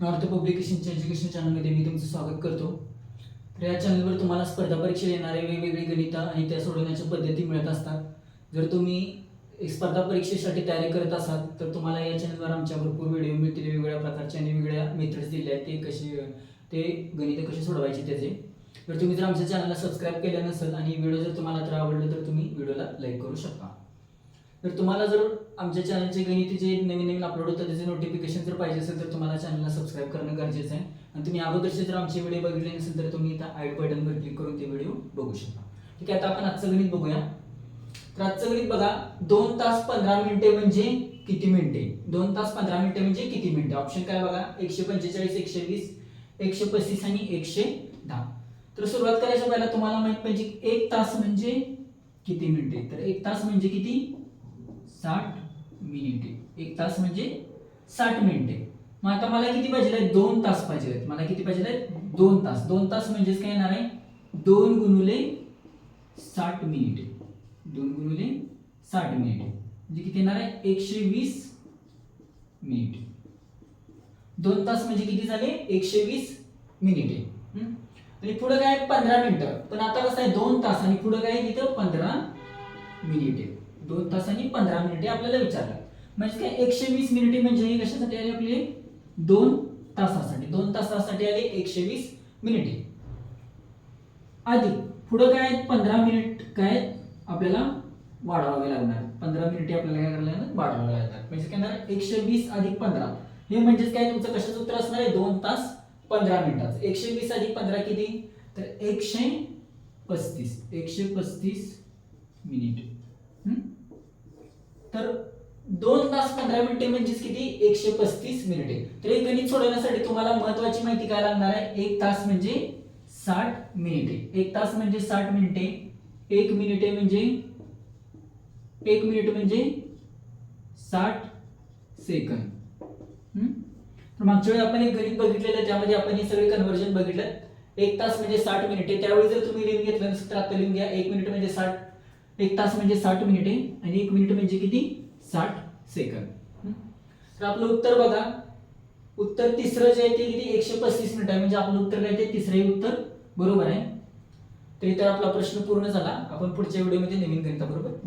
North पब्लिकेशनच्या education चॅनलमध्ये मी तुमचं स्वागत करतो. तर या चॅनलवर तुम्हाला स्पर्धा परीक्षेला येणारे वेगवेगळे गणित आणि त्या सोडवण्याच्या पद्धती मिळत असतात. जर तुम्ही स्पर्धा परीक्षेसाठी तयारी करत असाल तर तुम्हाला या चॅनलवर आमच्या भरपूर व्हिडिओ मिळतील. वेगवेगळ्या प्रकारचे आणि वेगवेगळ्या मेथड्स दिले आहेत. ते कसे ते गणितं कसे सोडवायचे त्याचे. तर तुम्ही जर आमच्या चॅनलला सबस्क्राईब केलं नसेल आणि व्हिडिओ जर तुम्हाला तर आवडलं तर तुम्ही व्हिडिओला लाईक करू शकता. तर तुम्हाला जर आमच्या चॅनलचे गणित जे नवीन नवीन अपलोड होतात त्याचे नोटिफिकेशन जर पाहिजे असेल तर तुम्हाला चॅनलला सबस्क्राईब करणं गरजेचं आहे. आणि तुम्ही अगोदरचे जर आमचे व्हिडिओ बघितले नसेल तर तुम्ही इथं आईड बटनवर क्लिक करून ते व्हिडिओ बघू शकता. ठीक आहे आता आपण आजचं गणित बघूया. तर आजचं गणित बघा दोन तास पंधरा मिनिटे म्हणजे किती मिनिटे? दोन तास पंधरा मिनिटे म्हणजे किती मिनिटे? ऑप्शन काय बघा एकशे पंचेचाळीस एकशे वीस एकशे पस्तीस आणि एकशे दहा. तर सुरुवात करायच्या पहिला तुम्हाला माहीत पाहिजे की एक तास म्हणजे किती मिनिटे? तर एक तास म्हणजे किती? साठ मिनिटे एक तास म्हणजे साठ मिनिटे मग आता मला किती पाहिजे आहेत? दोन तास पाहिजे आहेत मला किती पाहिजे आहेत? दोन तास. दोन तास म्हणजेच काय येणार आहे? दोन गुणुले साठ मिनिटे दोन गुणुले साठ मिनिटे म्हणजे किती येणार आहे? एकशे वीस मिनिटे दोन तास म्हणजे किती झाले? एकशे वीस मिनिटे आणि पुढे काय? पंधरा मिनिटं. पण आता कसं आहे? दोन तास आणि पुढे काय? आहे तिथं पंधरा मिनिटे दोन तास आणि पंधरा मिनिटे आपल्याला विचारतात. म्हणजे काय एकशे वीस मिनिटे म्हणजे हे कशासाठी आले आपले? दोन तासासाठी. दोन तासासाठी आले एकशे वीस मिनिटे. आधी पुढं काय आहेत? पंधरा मिनिट काय आपल्याला वाढवावे लागणार. पंधरा मिनिटे आपल्याला काय करायला लागणार? वाढवावे लागणार. म्हणजे काय एकशे वीस अधिक पंधरा. हे म्हणजेच काय? तुमचं कशाचं उत्तर असणार आहे? दोन तास पंधरा मिनिटाचं. एकशे वीस अधिक पंधरा किती? तर एकशे पस्तीस. एकशे पस्तीस मिनिट. तर दोन तास पंधरा मिनिटे म्हणजेच किती? एकशे पस्तीस मिनिटे. तर हे गणित सोडवण्यासाठी तुम्हाला महत्वाची माहिती काय लागणार आहे? एक तास म्हणजे साठ मिनिटे. एक तास म्हणजे साठ मिनिटे. एक मिनिटे म्हणजे एक मिनिट म्हणजे साठ सेकंद. तर मागच्या वेळी आपण एक गणित बघितलेलं ज्यामध्ये आपण हे सगळे कन्व्हर्जन बघितलं. एक तास म्हणजे साठ मिनिटे. त्यावेळी जर तुम्ही लिहून घेतलं नसेल तर आता लिहून घ्या. एक मिनिट म्हणजे साठ एक तास म्हणजे साठ मिनिटे आणि एक मिनिट म्हणजे किती? साठ सेकंद. तर आपलं उत्तर बघा. उत्तर तिसरं जे आहे ते किती? एकशे पस्तीस मिनिट आहे. म्हणजे आपलं उत्तर काय ते? तिसरंही उत्तर बरोबर आहे. तरी तर आपला प्रश्न पूर्ण झाला. आपण पुढच्या व्हिडिओमध्ये नवीन गणिताबरोबर बरोबर